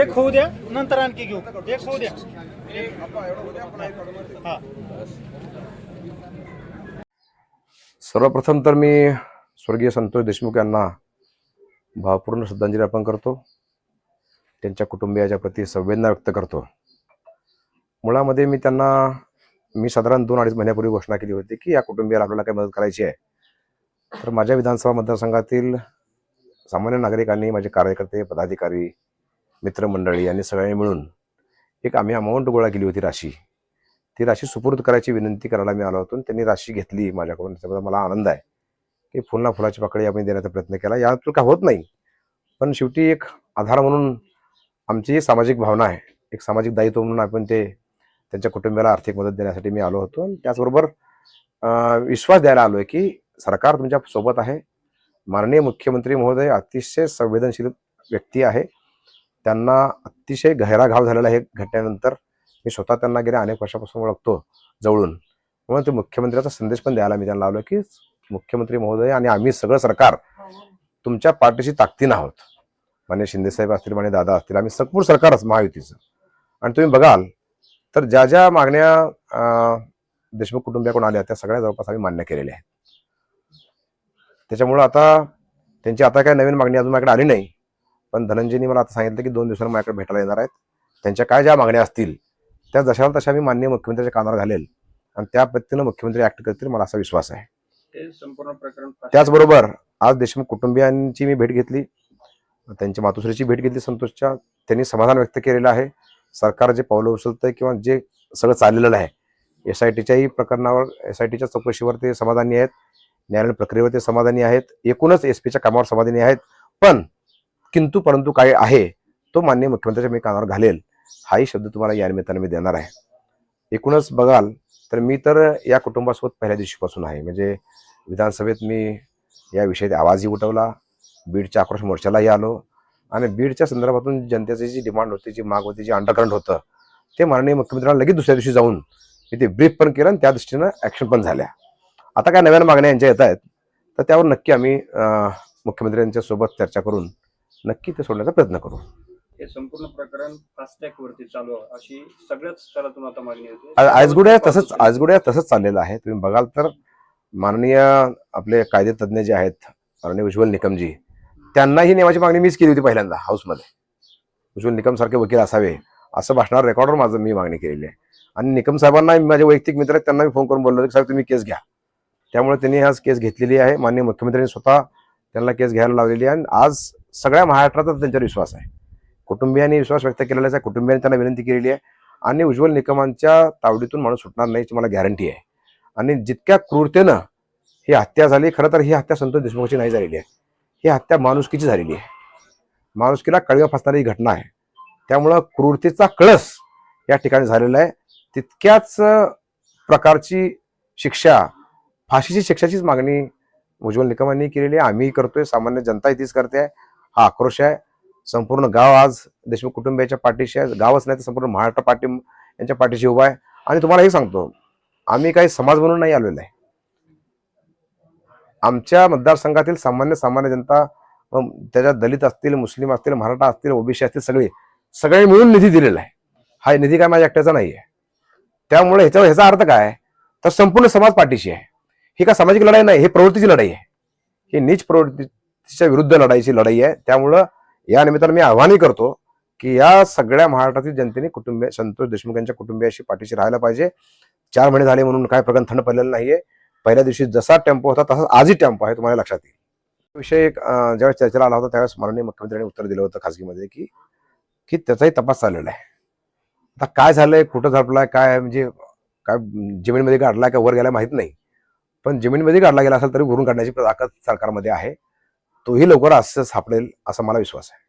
एक होऊ द्या नंतर आणखी घेऊ. एक होऊ द्या. सर्वप्रथम तर मी स्वर्गीय संतोष देशमुख यांना भावपूर्ण श्रद्धांजली अर्पण करतो. त्यांच्या कुटुंबियाच्या प्रती संवेदना व्यक्त करतो. मुळामध्ये मी त्यांना मी साधारण दोन अडीच महिन्यापूर्वी घोषणा केली होती की या कुटुंबियाला आपल्याला काही मदत करायची आहे. तर माझ्या विधानसभा मतदारसंघातील सामान्य नागरिकांनी माझे कार्यकर्ते पदाधिकारी मित्रमंडळी यांनी सगळ्यांनी मिळून एक आम्ही अमाऊंट गोळा केली होती राशी. ती राशी सुपूर्द करायची विनंती करायला मी आलो होतो त्यांनी राशी घेतली माझ्याकडून. त्याच्याबद्दल मला आनंद आहे की फुलना फुलाची पाकळी आम्ही देण्याचा प्रयत्न केला. यातून काय होत नाही. पण शेवटी एक आधार म्हणून आमची सामाजिक भावना आहे. एक सामाजिक दायित्व म्हणून आपण ते त्यांच्या कुटुंबियाला आर्थिक मदत देण्यासाठी मी आलो होतो. आणि त्याचबरोबर विश्वास द्यायला आलो आहे की सरकार तुमच्यासोबत आहे. माननीय मुख्यमंत्री महोदय अतिशय संवेदनशील व्यक्ती आहे. त्यांना अतिशय गहिरा घाव झालेला आहे. घटनेनंतर मी स्वतः त्यांना गेल्या अनेक वर्षापासून ओळखतो जवळून. म्हणून ते मुख्यमंत्र्याचा संदेश पण द्यायला मी त्यांना लावलो की मुख्यमंत्री महोदय आणि आम्ही सगळं सरकार तुमच्या पार्टीशी ताकदीनं आहोत. माने शिंदेसाहेब असतील माने दादा असतील आम्ही संपूर्ण सरकारच महायुतीचं. आणि तुम्ही बघाल तर ज्या ज्या मागण्या देशमुख कुटुंबियाकडून आल्या त्या सगळ्या जवळपास आम्ही मान्य केलेल्या आहेत. त्याच्यामुळं आता त्यांची आता काय नवीन मागणी अजून माझ्याकडे आली नाही. पण धनंजयनी मला आता सांगितलं की दोन दिवसांनी माझ्याकडे भेटायला येणार आहेत. त्यांच्या काय ज्या मागण्या असतील त्या जशाला तशा मी मान्य मुख्यमंत्र्याच्या कानावर घालेल. आणि त्या पद्धतीनं मुख्यमंत्री ऍक्ट करतील मला असा विश्वास आहे. संपूर्ण प्रकरण त्याचबरोबर आज देशमुख कुटुंबियांची मी भेट घेतली. त्यांच्या मातुश्रीची भेट घेतली संतोषच्या. त्यांनी समाधान व्यक्त केलेलं आहे. सरकार जे पावलं उचलतंय किंवा जे सगळं चाललेलं आहे एस आय टीच्याही प्रकरणावर एस आय टीच्या चौकशीवर ते समाधानी आहेत. न्यायालयीन प्रक्रियेवर ते समाधानी आहेत. एकूणच एस पीच्या कामावर समाधानी आहेत. पण किंतु परंतु काय आहे तो मान्य मुख्यमंत्र्यांच्या मी कानावर घालेल. हाही शब्द तुम्हाला या निमित्ताने मी देणार आहे. एकूणच बघाल तर मी तर या कुटुंबासोबत पहिल्या दिवशीपासून आहे. म्हणजे विधानसभेत मी या विषयात आवाजही उठवला बीडच्या आक्रोश मोर्चालाही आलो आणि बीडच्या संदर्भातून जनतेची जी डिमांड होती जी माग होती जी अंडरकरंट होतं ते माननीय मुख्यमंत्र्यांना लगेच दुसऱ्या दिवशी जाऊन मी ते ब्रीफ पण केलं आणि त्या दृष्टीनं ॲक्शन पण झाल्या. आता काय नव्यानं मागण्या यांच्या येत आहेत तर त्यावर नक्की आम्ही मुख्यमंत्र्यांच्या सोबत चर्चा करून नक्की ते सोडण्याचा प्रयत्न करू. हे संपूर्ण प्रकरण फास्टॅग वरती चालू अशी सगळ्याच स्तरातून आता मागणी होते आजगुड्या तसंच आजगुड्या तसंच चाललेलं आहे. तुम्ही बघाल तर माननीय आपले कायदे तज्ज्ञ जे आहेत माननीय उज्ज्वल निकमजी त्यांना ही नेमाची मागणी मीच केली होती पहिल्यांदा हाऊसमध्ये. उज्ज्वल निकम सारखे वकील असावे असं भाषणावर रेकॉर्डवर माझं मी मागणी केलेली आहे. आणि निकम साहेबांना माझे वैयक्तिक मित्र आहेत त्यांना मी फोन करून बोललो की साहेब तुम्ही केस घ्या. त्यामुळे त्यांनी आज केस घेतलेली आहे. माननीय मुख्यमंत्र्यांनी स्वतः त्यांना केस घ्यायला लावलेली आहे. आणि आज सगळ्या महाराष्ट्रातच त्यांच्यावर विश्वास आहे. कुटुंबियांनी विश्वास व्यक्त केलेला आहे. कुटुंबियांनी त्यांना विनंती केलेली आहे. आणि उज्ज्वल निकमांच्या तावडीतून माणूस सुटणार नाही याची मला गॅरंटी आहे. आणि जितक्या क्रूरतेनं ही हत्या झाली खरं तर ही हत्या संतोष देशमुखची नाही झालेली आहे. ही हत्या माणुसकीची झालेली आहे. माणुसकीला कळव्या फसणारी ही घटना आहे. त्यामुळं क्रूरतेचा कळस या ठिकाणी झालेला आहे. तितक्याच प्रकारची शिक्षा फाशीची शिक्षाचीच मागणी उज्ज्वल निकमांनी केलेली आहे. आम्ही करतोय सामान्य जनता तीच करते आहे. हा आक्रोश आहे. संपूर्ण गाव आज देशमुख कुटुंबियाच्या पाठीशी आहे. गावच नाही तर संपूर्ण महाराष्ट्र पाठी यांच्या पाठीशी उभा आहे. आणि तुम्हाला हे सांगतो आम्ही काही समाज म्हणून नाही आलेलो आहे. आमच्या मतदारसंघातील सामान्य सामान्य जनता त्याच्यात दलित असतील मुस्लिम असतील मराठा असतील ओबीसी असतील सगळे सगळे मिळून निधी दिलेला आहे. हा निधी काय माझ्या एकट्याचा नाही आहे त्यामुळे ह्याचा ह्याचा अर्थ काय? तर संपूर्ण समाज पाठीशी आहे. ही का सामाजिक लढाई नाही हे प्रवृत्तीची लढाई आहे. ही नीच प्रवृत्तीच्या विरुद्ध लढाईची लढाई आहे. त्यामुळं या निमित्तानं मी आव्हानही करतो की या सगळ्या महाराष्ट्रातील जनतेने कुटुंबीय संतोष देशमुख यांच्या कुटुंबियाशी पाठीशी राहायला पाहिजे. चार महिने झाले म्हणून काय प्रकरण थंड पडलेलं नाहीये. पहिल्या दिवशी जसा टेम्पो होता तसाच आजही टेम्पो आहे तुम्हाला लक्षात येईल. विषय एक, ज्यावेळेस चर्चेला आला होता त्यावेळेस माननीय मुख्यमंत्र्यांनी उत्तर दिलं होतं खासगीमध्ये की की त्याचाही तपास चाललेला आहे. आता काय झालंय कुठं झडपलाय काय म्हणजे काय जमिनीमध्ये काढलाय का वर गेला माहीत नाही. पण जमीनमध्ये काढला गेला असेल तरी घुरून काढण्याची ताकद सरकारमध्ये आहे. तोही लवकर असं सापडेल असा मला विश्वास आहे.